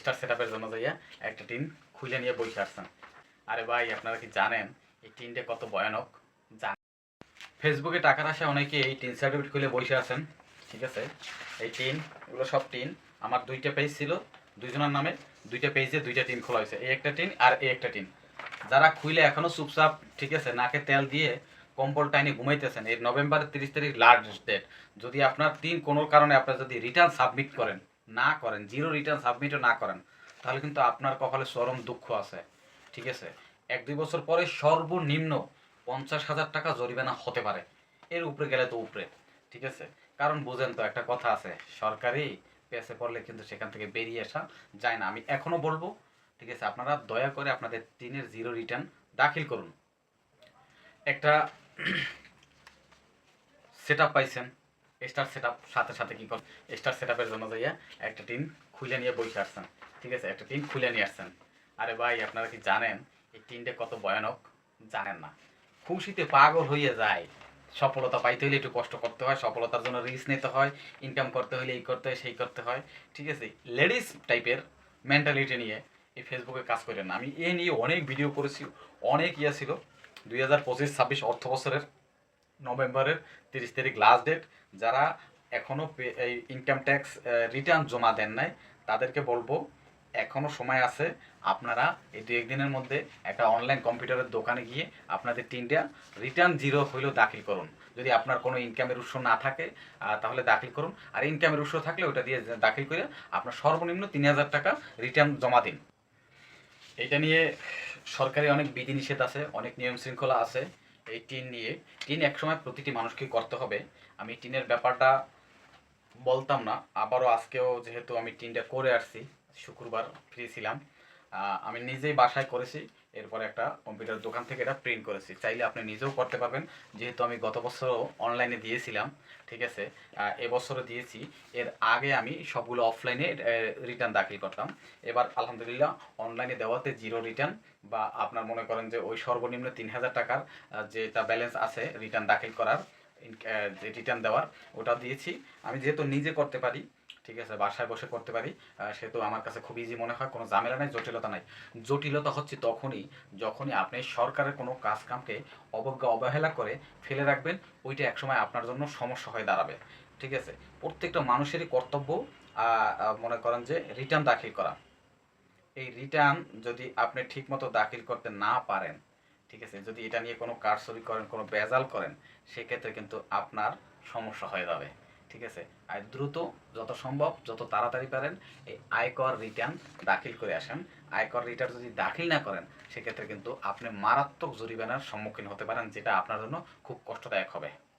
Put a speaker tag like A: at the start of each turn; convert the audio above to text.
A: Star set জন্য যাইয়া একটা টিন খুলে নিয়ে বসে আসছেন আরে ভাই, আপনারা কি জানেন এই টিনটা কত ভয়ানক? জান ফেসবুকে টাকার আসে অনেকে এই টিন সার্টিফিকেট খুলে বসে আছেন, ঠিক আছে? এই টিন এগুলো সব টিন। আমার দুইটা পেজ ছিল, দুইজনের নামে দুইটা পেজে দুইটা টিন খোলা হয়েছে, এই একটা টিন আর এই একটা টিন। যারা খুইলে এখনও চুপচাপ, ঠিক আছে, নাকে তেল দিয়ে কম্বল টাইনে ঘুমাইতেছেন, এই নভেম্বরের তিরিশ তারিখ লাস্ট ডেট যদি আপনার তিন কোনো কারণে আপনার যদি রিটার্ন সাবমিট করেন না করেন জিরো রিটার্ন সাবমিটও না করেন, তাহলে কিন্তু আপনার কপালে চরম দুঃখ আছে। ঠিক আছে? এক, দুই বছর পরে সর্বনিম্ন পঞ্চাশ হাজার টাকা জরিমানা হতে পারে। এর উপরে গেলে তো উপরে। ঠিক আছে? কারণ বোঝেন তো, একটা কথা আছে, সরকারি পেসে পড়লে কিন্তু সেখান থেকে বেরিয়ে আসা যায় না। আমি এখনও বলব, ঠিক আছে, আপনারা দয়া করে আপনাদের তিনের জিরো রিটার্ন দাখিল করুন। একটা সেট আপ পাইছেন। স্টার সেট সাথে সাথে কি করেন স্টার সেট জন্য যাইয়া একটা টিম খুলে নিয়ে বসে আসছেন। ঠিক আছে? একটা টিম খুলে নিয়ে আসছেন। আরে ভাই, আপনারা কি জানেন, এই টিনটা কত ভয়ানক? জানেন না। খুশিতে পাগল হয়ে যায়। সফলতা পাইতে হলে একটু কষ্ট করতে হয়, সফলতার জন্য রিস্ক নিতে হয় ইনকাম করতে হলে এই করতে হয়, সেই করতে হয়। ঠিক আছে? লেডিস টাইপের মেন্টালিটি নিয়ে এই ফেসবুকে কাজ করেন। আমি এ নিয়ে অনেক ভিডিও করেছি, অনেক ইয়ে ছিল। দুই হাজার পঁচিশ ছাব্বিশ অর্থ বছরের নভেম্বরের তিরিশ তারিখ লাস্ট ডেট যারা এখনও এই ইনকাম ট্যাক্স রিটার্ন জমা দেন নাই, তাদেরকে বলব এখনও সময় আছে, আপনারা এই দু একদিনের মধ্যে একটা অনলাইন কম্পিউটারের দোকানে গিয়ে আপনাদের তিনটা রিটার্ন জিরো হইলেও দাখিল করুন। যদি আপনার কোনো ইনকামের উৎস না থাকে তাহলে দাখিল করুন। আর ইনকামের উৎস থাকলে ওটা দিয়ে দাখিল করে আপনার সর্বনিম্ন তিন হাজার টাকা রিটার্ন জমা দিন। এটা নিয়ে সরকারি অনেক বিধিনিষেধ আছে, অনেক নিয়ম শৃঙ্খলা আছে। এই টিন নিয়ে, টিন একসময় প্রতিটি মানুষকে করতে হবে। আমি টিনের ব্যাপারটা বলতাম না, আবারও আজকেও যেহেতু আমি টিনটা করে আসছি, শুক্রবার ফ্রি ছিলাম। আমি নিজেই বাসায় করেছি। এরপরে একটা কম্পিউটার দোকান থেকে এটা প্রিন্ট করেছি। চাইলে আপনি নিজেও করতে পারবেন। যেহেতু আমি গত বছরও অনলাইনে দিয়েছিলাম, ঠিক আছে? এবছরও দিয়েছি। এর আগে আমি সবগুলো অফলাইনে রিটার্ন দাখিল করতাম। এবার আলহামদুলিল্লাহ অনলাইনে দেওয়াতে জিরো রিটার্ন বা আপনার মনে করেন যে ওই সর্বনিম্ন তিন হাজার টাকার যেটা ব্যালেন্স আছে রিটার্ন দাখিল করার রিটার্ন দেওয়ার, ওটা দিয়েছি। আমি যেহেতু নিজে করতে পারি ঠিক আছে, বাসায় বসে করতে পারি। সেহেতু আমার কাছে খুব ইজি মনে হয়, কোনো ঝামেলা নাই, জটিলতা নাই। জটিলতা হচ্ছে তখনই, যখনই আপনি সরকারের কোনো কাজ কামকে অবজ্ঞা, অবহেলা করে ফেলে রাখবেন, ওইটা একসময় আপনার জন্য সমস্যা হয়ে দাঁড়াবে। ঠিক আছে? প্রত্যেকটা মানুষেরই কর্তব্য মনে করেন যে রিটার্ন দাখিল করা। এই রিটার্ন যদি আপনি ঠিকমতো দাখিল করতে না পারেন, ঠিক আছে, যদি এটা নিয়ে কোনো কারসরি করেন, কোনো বেজাল করেন, সেক্ষেত্রে কিন্তু আপনার সমস্যা হয়ে যাবে। ঠিক আছে? আর দ্রুত যত সম্ভব, যত তাড়াতাড়ি পারেন, এই আয়কর রিটার্ন দাখিল করে আসেন। আয়কর রিটার্ন যদি দাখিল না করেন, সেক্ষেত্রে কিন্তু আপনি মারাত্মক জরিমানার সম্মুখীন হতে পারেন, যেটা আপনার জন্য খুব কষ্টদায়ক হবে।